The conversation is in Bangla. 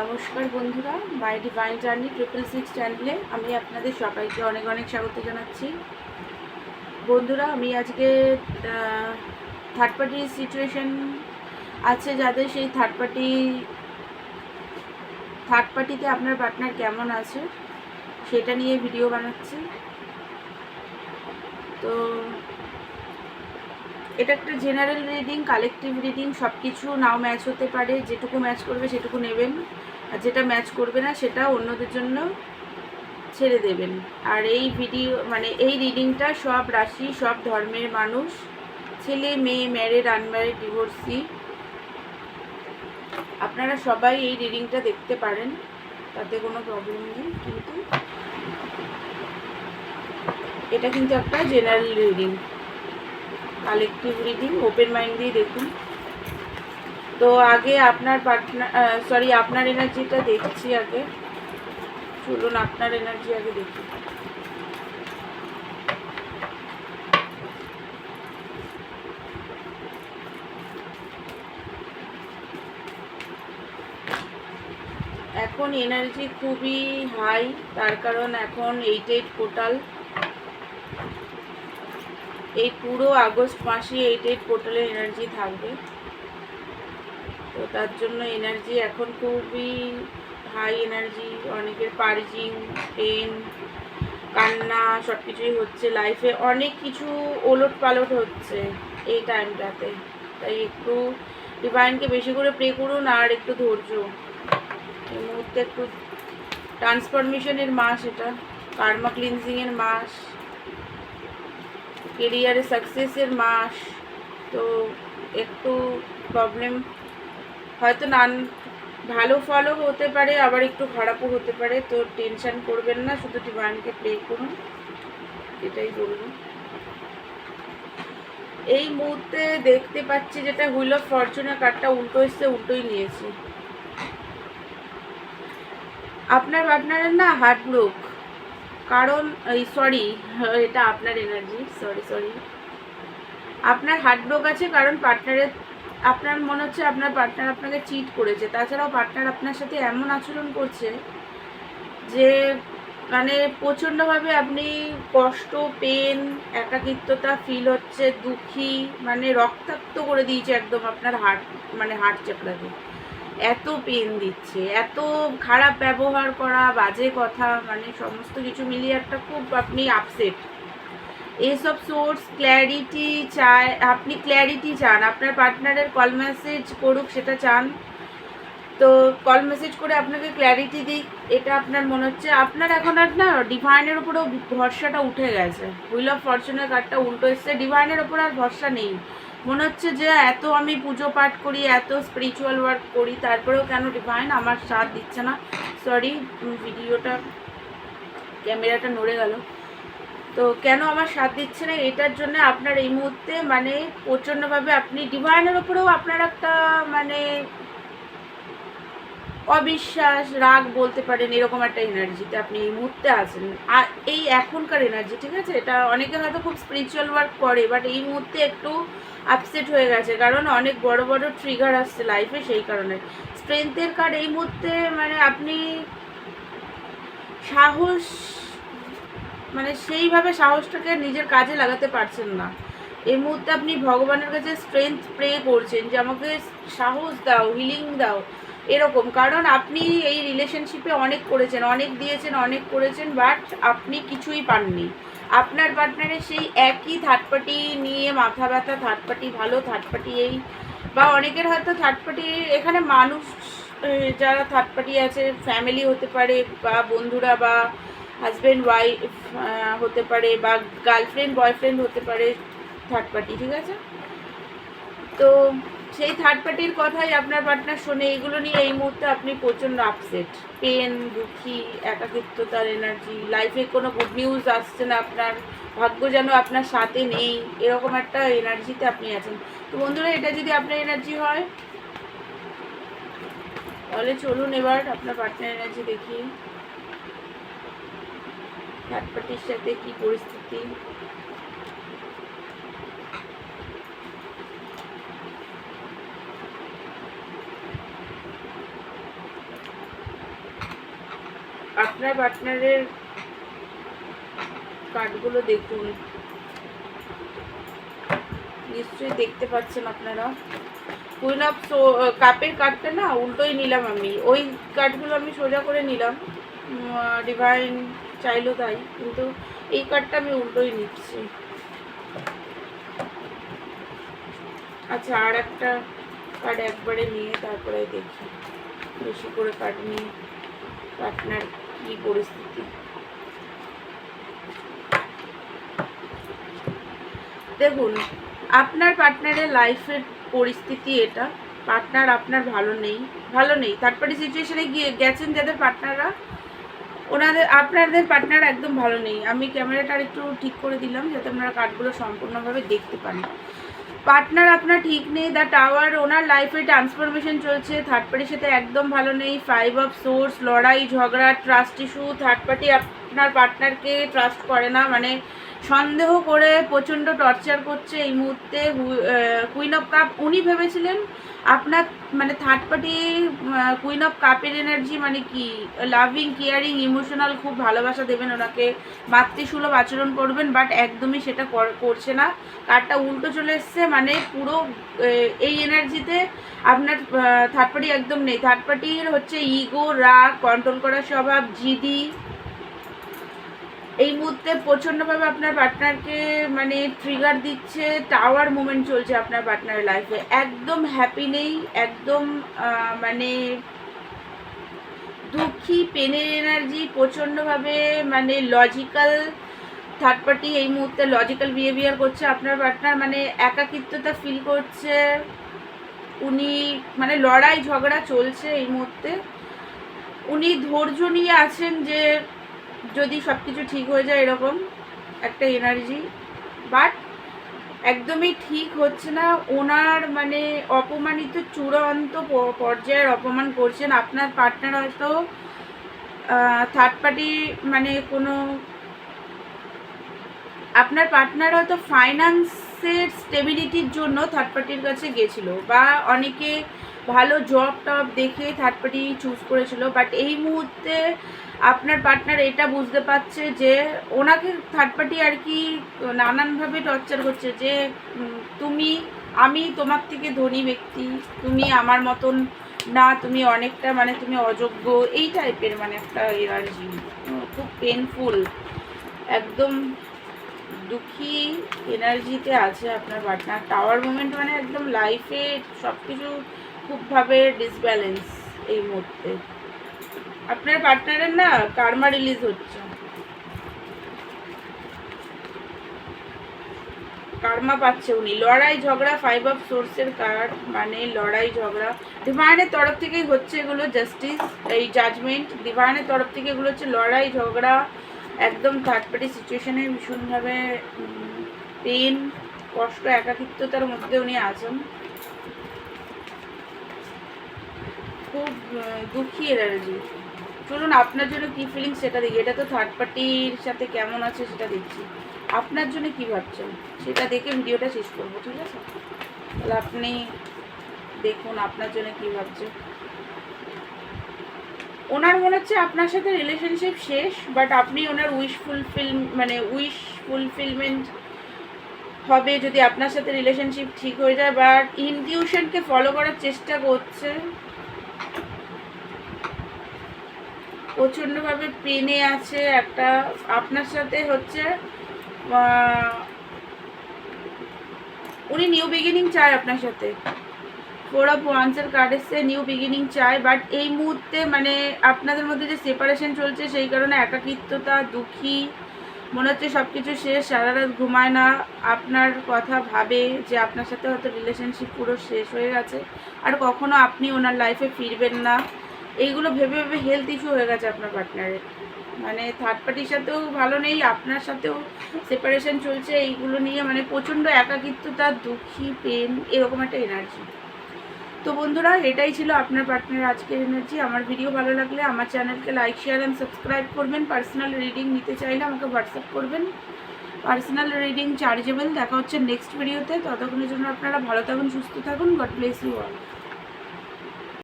নমস্কার বন্ধুরা my divine journey, triple six চ্যানেলে আমি আপনাদের সবাইকে অনেক অনেক স্বাগত জানাচ্ছি। বন্ধুরা, আমি আজকে থার্ড পার্টি সিচুয়েশন আছে যাদের, সেই থার্ড পার্টি থার্ড পার্টিতে আপনার পার্টনার কেমন আছে, সেটা নিয়ে ভিডিও বানাচ্ছি। তো এটা একটা জেনারেল রিডিং কালেকটিভ রিডিং সব কিছু নাও ম্যাচ হতে পারে, যেটুকু ম্যাচ করবে সেটুকু নেবেন। আর যেটা ম্যাচ করবে না, সেটা অন্যদের জন্য ছেড়ে দেবেন। আর এই ভিডিও মানে এই রিডিংটা সব রাশি, সব ধর্মের মানুষ, ছেলে, মেয়ে ম্যারেড আনম্যারিড ডিভোর্সি আপনারা সবাই এই রিডিংটা দেখতে পারেন, তাতে কোনো প্রবলেম নেই, কিন্তু এটা কিন্তু একটা general reading collective reading open mind দিয়ে দেখুন। তো আগে আপনার পার্টনার সরি আপনার এনার্জিটা দেখছি আগে। চলুন আপনার এনার্জি আগে দেখি। এখন এনার্জি খুবই হাই তার কারণ এখন এইট এইট পোর্টাল এই পুরো আগস্ট মাসে এইট এইট পোর্টালের এনার্জি থাকবে। তো তার জন্য এনার্জি এখন খুবই হাই এনার্জি অনেকের পার্জিং পেন কান্না সব কিছুই হচ্ছে লাইফে অনেক কিছু ওলট পালট হচ্ছে এই টাইমটাতে তাই একটু ডিভাইনকে বেশি করে প্রে করুন আর একটু ধৈর্য। এই মুহূর্তে একটু ট্রান্সফরমেশনের মাস এটা। কার্মা ক্লিনজিংয়ের মাস। কেরিয়ারে সাকসেসের মাস, তো একটু প্রবলেম হয়তো নান, ভালো ফলও হতে পারে, আবার একটু খারাপও হতে পারে, তো টেনশান করবেন না, শুধু ডিভাইনকে প্লে করুন, এটাই বলব। এই মুহূর্তে দেখতে পাচ্ছি যেটা হুইল অফ ফরচুনের কার্ডটা উল্টো এসছে, উল্টোই নিয়েছি। আপনার পার্টনারের না হার্ট ব্রোক কারণ, এই সরি এটা আপনার এনার্জি সরি সরি আপনার হার্ট ব্রোক আছে কারণ পার্টনারের আপনার মনে হচ্ছে আপনার পার্টনার আপনাকে চিট করেছে। তাছাড়াও পার্টনার আপনার সাথে এমন আচরণ করছে যে মানে প্রচণ্ডভাবে আপনি কষ্ট পেন একাকিত্বতা ফিল হচ্ছে, দুঃখী মানে রক্তাক্ত করে দিয়েছে একদম আপনার হার্ট মানে হার্ট চাকরাকে এত পেন দিচ্ছে, এত খারাপ ব্যবহার করা, বাজে কথা মানে সমস্ত কিছু মিলিয়ে একটা খুব আপনি আপসেট এইসব সোর্স ক্ল্যারিটি চায়, আপনি ক্ল্যারিটি চান, আপনার পার্টনারের কল মেসেজ করুক, সেটা চান। তো কল মেসেজ করে আপনাকে ক্ল্যারিটি দিক, এটা আপনার মনে হচ্ছে, আপনার এখন আর না ডিভাইনের উপরেও ভরসাটা উঠে গেছে। হুইল অফ ফরচুনের কার্ডটা উল্টো এসছে ডিভাইনের ওপর আর ভরসা নেই। মনে হচ্ছে যে এত আমি পুজো পাঠ করি, এত স্পিরিচুয়াল ওয়ার্ক করি, তারপরেও কেন ডিভাইন আমার সাথ দিচ্ছে না? সরি ভিডিওটা, ক্যামেরাটা নড়ে গেল। তো কেন আমার সাথ দিচ্ছে না? এটার জন্য আপনার এই মুহূর্তে মানে প্রচণ্ডভাবে আপনি ডিভাইনের ওপরেও আপনার একটা মানে অবিশ্বাস, রাগ বলতে পারেন, এরকম একটা এনার্জিতে আপনি এই মুহূর্তে আছেন। আর এই এখনকার এনার্জি ঠিক আছে? এটা অনেকে হয়তো খুব স্পিরিচুয়াল ওয়ার্ক করে বাট এই মুহূর্তে একটু আপসেট হয়ে গেছে, কারণ অনেক বড় বড় ট্রিগার আসছে লাইফে সেই কারণে। স্ট্রেংথের কার্ড এই মুহূর্তে মানে আপনি সাহস মানে সেইভাবে সাহসটাকে নিজের কাজে লাগাতে পারছেন না। এই মুহূর্তে আপনি ভগবানের কাছে স্ট্রেংথ প্রে করছেন যে আমাকে সাহস দাও হিলিং দাও, এরকম। কারণ আপনি এই রিলেশনশিপে অনেক করেছেন, অনেক দিয়েছেন, অনেক করেছেন বাট আপনি কিছুই পাননি। আপনার পার্টনারের সেই একই থার্ড পার্টি নিয়ে মাথা ব্যথা থার্ড পার্টি ভালো থার্ড পার্টি এই, বা অনেকের হয়তো থার্ড পার্টি এখানে মানুষ যারা থার্ড পার্টি আছে ফ্যামিলি হতে পারে, বা বন্ধুরা, বা হাজব্যান্ড ওয়াইফ হতে পারে, বা গার্লফ্রেন্ড বয়ফ্রেন্ড হতে পারে থার্ড পার্টি ঠিক আছে? তো সেই থার্ড পার্টির কথাই আপনার পার্টনার শোনে, এগুলো নিয়ে এই মুহূর্তে আপনি প্রচণ্ড আপসেট পেন দুঃখী, একাকিত্বতার এনার্জি লাইফে কোনো গুড নিউজ আসছে না আপনার, ভাগ্য যেন আপনার সাথে নেই, এরকম একটা এনার্জিতে আপনি আছেন। তো বন্ধুরা, এটা যদি আপনার এনার্জি হয়, তাহলে চলুন এবার আপনার পার্টনার এনার্জি দেখি থার্ড পার্টির সাথে কী পরিস্থিতি? আপনার পার্টনারের কার্ডগুলো দেখুন। নিশ্চয়ই দেখতে পাচ্ছেন আপনারা। কুইন অফ কাপের কার্ডটা না, উল্টোই নিলাম আমি। ওই কার্ডগুলো আমি সোজা করে নিলাম। ডিভাইন চাইলো তাই, কিন্তু এই কার্ডটা আমি উল্টোই নিচ্ছি। আচ্ছা আর একটা কার্ড একবারে নিয়ে, তারপরে দেখি। বেশি করে কার্ড নিয়ে পার্টনার কী পরিস্থিতি? দেখুন, আপনার পার্টনারের লাইফের পরিস্থিতি এটা। পার্টনার আপনার ভালো নেই ভালো নেই। থার্ড পার্টি সিচুয়েশনে গিয়ে গেছেন যাদের পার্টনাররা ওনাদের, আপনাদের পার্টনার একদম ভালো নেই। আমি ক্যামেরাটা একটু ঠিক করে দিলাম, যাতে আপনারা কার্ডগুলো সম্পূর্ণভাবে দেখতে পান পার্টনার আপনার ঠিক নেই দ্য টাওয়ার ওনার লাইফে ট্রান্সফরমেশন চলছে থার্ড পার্টির সাথে একদম ভালো নেই ফাইভ অফ সোর্স লড়াই, ঝগড়া ট্রাস্ট ইস্যু থার্ড পার্টি আপনার পার্টনারকে ট্রাস্ট করে না মানে সন্দেহ করে প্রচণ্ড টর্চার করছে এই মুহূর্তে কুইন অফ কাপ উনি ভেবেছিলেন আপনার মানে থার্ড পার্টি কুইন অফ কাপের এনার্জি মানে কি? লাভিং কেয়ারিং ইমোশনাল খুব ভালোবাসা দেবেন ওনাকে। মাতৃসুলভ আচরণ করবেন বাট একদমই সেটা কর- করছে না। কার্ডটা উল্টো চলে এসছে মানে পুরো এই এনার্জিতে আপনার থার্ড পার্টি একদম নেই। থার্ড পার্টির হচ্ছে ইগো রাগ কন্ট্রোল করার স্বভাব, জিদি এই মুহূর্তে প্রচণ্ডভাবে আপনার পার্টনারকে মানে ট্রিগার দিচ্ছে টাওয়ার মুভমেন্ট চলছে আপনার পার্টনারের লাইফে একদম হ্যাপি নেই, একদম মানে দুঃখী পেনের এনার্জি প্রচণ্ডভাবে মানে লজিক্যাল থার্ড পার্টি এই মুহূর্তে লজিক্যাল বিহেভিয়ার করছে আপনার পার্টনার মানে একাকিত্বতা ফিল করছে। উনি মানে লড়াই ঝগড়া চলছে এই মুহূর্তে। উনি ধৈর্য নিয়ে আছেন যে যদি সব কিছু ঠিক হয়ে যায় এরকম একটা এনার্জি বাট একদমই ঠিক হচ্ছে না। ওনার মানে অপমানিত চূড়ান্ত পর্যায়ের অপমান করছেন। আপনার পার্টনার হয়তো থার্ড পার্টি মানে কোনো, আপনার পার্টনার হয়তো ফাইন্যান্সের স্টেবিলিটির জন্য থার্ড পার্টির কাছে গেছিল বা অনেকে ভালো জব টব দেখে থার্ড পার্টি চুজ করেছিল বাট এই মুহূর্তে আপনার পার্টনার এটা বুঝতে পারছে যে ওনাকে থার্ড পার্টি আর কি নানানভাবে টর্চার করছে যে তুমি, আমি তোমার থেকে ধনী ব্যক্তি, তুমি আমার মতন না, তুমি অনেকটা মানে তুমি অযোগ্য, এই টাইপের মানে একটা এনার্জি খুব পেনফুল একদম দুঃখী এনার্জিতে আছে আপনার পার্টনার টাওয়ার মুভমেন্ট মানে একদম লাইফে সব কিছু খুবভাবে ডিসব্যালেন্স এই মুহূর্তে। আপনার পার্টনারের না কার্মা রিলিজ হচ্ছে। কার্মা পাচ্ছে উনি। লড়াই, ঝগড়া ফাইভ অফ সোর্সের কার্ড মানে লড়াই, ঝগড়া। ডিভাইনের তরফ থেকেই হচ্ছে এগুলো জাস্টিস এই জাজমেন্ট ডিভাইনের তরফ থেকে এগুলো হচ্ছে লড়াই, ঝগড়া, একদম থার্ড পার্টি সিচুয়েশনে ভীষণভাবে পেন কষ্ট, একাকিত্বতার মধ্যে উনি আছেন। খুব দুঃখী এনার্জি চলুন, আপনার জন্য কি ফিলিংস সেটা দেখি। এটা তো থার্ড পার্টির সাথে কেমন আছে সেটা দেখছি। আপনার জন্য কি ভাবছেন? সেটা দেখে ভিডিওটা শেষ করব, ঠিক আছে? তাহলে আপনি দেখুন, আপনার জন্য কি ভাবছে ওনার মনে হচ্ছে আপনার সাথে রিলেশনশিপ শেষ বাট আপনি ওনার উইশ ফুলফিল মানে উইশ ফুলফিলমেন্ট হবে যদি আপনার সাথে রিলেশনশিপ ঠিক হয়ে যায় বাট ইনটিউশনকে ফলো করার চেষ্টা করছে। প্রচণ্ডভাবে পেনে আছে। একটা আপনার সাথে হচ্ছে উনি নিউ বিগিনিং চায় আপনার সাথে। ফোর অফ ওয়ান্সের কার্ড এসছে নিউ বিগিনিং চায়। বাট এই মুহূর্তে মানে আপনাদের মধ্যে যে সেপারেশন চলছে, সেই কারণে একাকিত্বতা, দুঃখী, মনে হচ্ছে সব কিছু শেষ, সারা রাত ঘুমায় না। আপনার কথা ভাবে যে আপনার সাথে হয়তো রিলেশনশিপ পুরো শেষ হয়ে গেছে। আর কখনো আপনি ওনার লাইফে ফিরবেন না। এইগুলো ভেবে ভেবে হেলথ ইস্যু হয়ে গেছে আপনার পার্টনারের মানে থার্ড পার্টির সাথেও ভালো নেই, আপনার সাথেও সেপারেশন চলছে, এইগুলো নিয়ে মানে প্রচণ্ড একাকিত্বতা, দুঃখী পেন এরকম একটা এনার্জি তো বন্ধুরা, এটাই ছিল আপনার পার্টনার আজকের এনার্জি আমার ভিডিও ভালো লাগলে আমার চ্যানেলকে লাইক শেয়ার অ্যান্ড সাবস্ক্রাইব করবেন। পার্সোনাল রিডিং নিতে চাইলে আমাকে হোয়াটসঅ্যাপ করবেন। পার্সোনাল রিডিং চার্জেবল দেখা হচ্ছে নেক্সট ভিডিওতে ততক্ষণের জন্য আপনারা ভালো থাকুন, সুস্থ থাকুন। God bless you all